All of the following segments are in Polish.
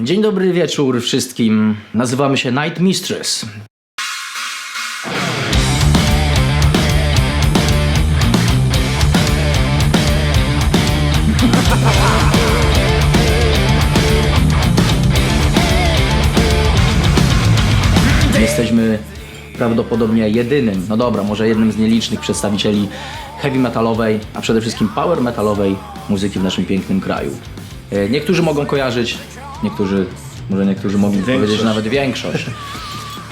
Dzień dobry wieczór wszystkim. Nazywamy się Night Mistress. Jesteśmy prawdopodobnie jedynym, no dobra, może jednym z nielicznych przedstawicieli heavy metalowej, a przede wszystkim power metalowej muzyki w naszym pięknym kraju. E, Niektórzy mogą kojarzyć, niektórzy, może niektórzy mogą powiedzieć nawet większość.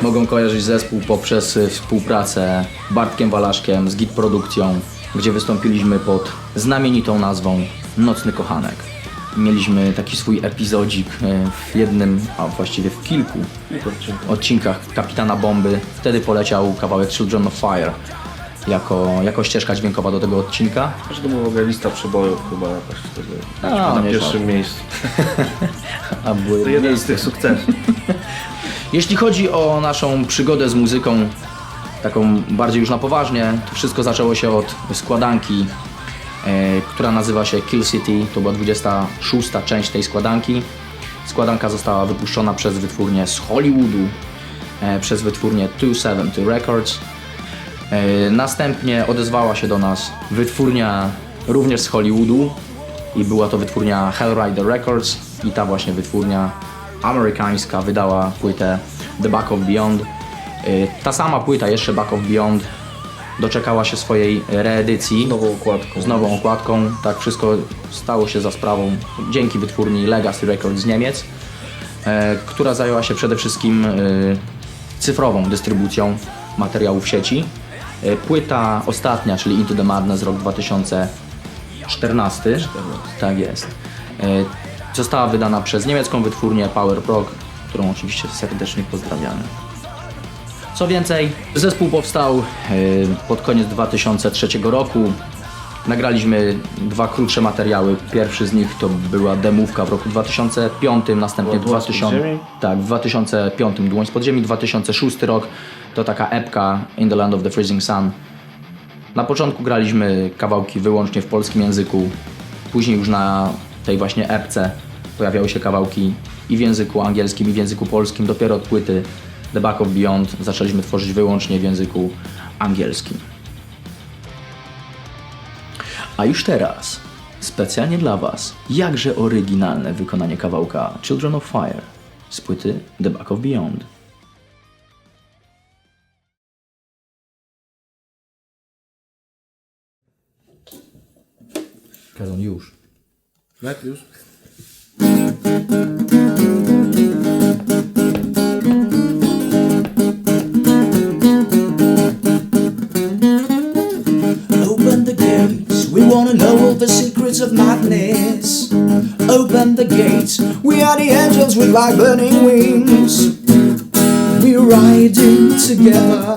Mogą kojarzyć zespół poprzez e, współpracę Bartkiem Walaszkiem z Git Produkcją, gdzie wystąpiliśmy pod znamienitą nazwą Nocny Kochanek. Mieliśmy taki swój epizodzik e, w jednym, a właściwie w kilku odcinkach Kapitana Bomby. Wtedy poleciał kawałek Children of Fire jako, jako ścieżka dźwiękowa do tego odcinka. Że to była w ogóle lista przebojów chyba jakaś wtedy. A, na nie pierwszym żart. miejscu. A były To jeden z tych sukcesów. Jeśli chodzi o naszą przygodę z muzyką, taką bardziej już na poważnie, to wszystko zaczęło się od składanki, e, która nazywa się Kill City. To była 26. część tej składanki. Składanka została wypuszczona przez wytwórnię z Hollywoodu, e, przez wytwórnię 272 Records. E, Następnie odezwała się do nas wytwórnia również z Hollywoodu i była to wytwórnia Hellrider Records i ta właśnie wytwórnia amerykańska wydała płytę The Back of Beyond. E, Ta sama płyta, jeszcze Back of Beyond, doczekała się swojej reedycji Nową układką. z nową okładką. Tak wszystko stało się za sprawą dzięki wytwórni Legacy Records z Niemiec, e, która zajęła się przede wszystkim cyfrową dystrybucją materiałów w sieci. E, Płyta ostatnia, czyli Into the Madness rok 2014, tak jest, e, została wydana przez niemiecką wytwórnię Power Prog, którą oczywiście serdecznie pozdrawiamy. Co więcej, zespół powstał e, pod koniec 2003 roku. Nagraliśmy dwa krótsze materiały. Pierwszy z nich to była demówka w roku 2005, następnie w Była Dłoń z 2000, podziemi? tak, w 2005 Dłoń z podziemi, 2006 rok to taka epka In the Land of the Freezing Sun. Na początku graliśmy kawałki wyłącznie w polskim języku, później już na tej właśnie epce pojawiały się kawałki i w języku angielskim, i w języku polskim. Dopiero od płyty The Back of Beyond zaczęliśmy tworzyć wyłącznie w języku angielskim. A już teraz, specjalnie dla Was, jakże oryginalne wykonanie kawałka Children of Fire z płyty The Back of Beyond. Kazon już. Jak już? Of madness. Open the gates, we are the angels with like burning wings. We're riding together,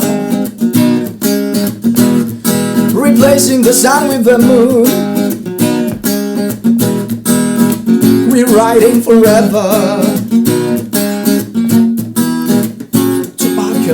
replacing the sun with the moon. We're riding forever to our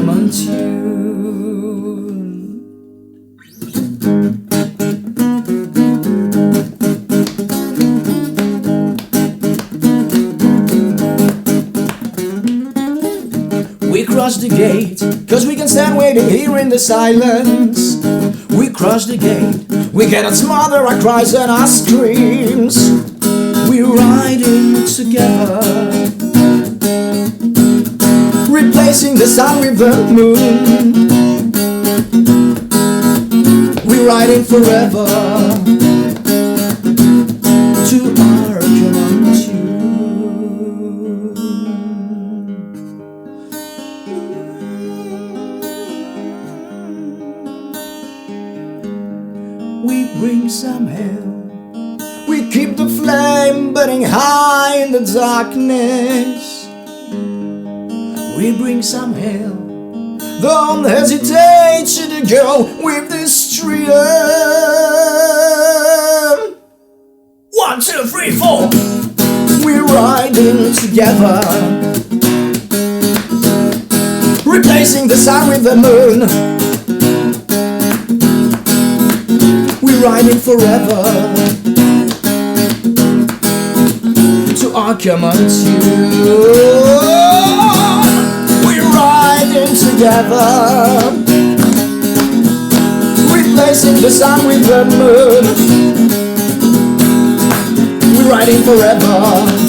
cross the gate, cause we can stand waiting here in the silence. We cross the gate, we cannot smother our cries and our screams. We're riding together, replacing the sun with the moon. We're riding forever bring some hell. We keep the flame burning high in the darkness. We bring some hell. Don't hesitate to go with this stream. One, two, three, four. We're riding together. Replacing the sun with the moon. Riding forever. To Arkham until we're riding together, replacing the sun with the moon. We're riding forever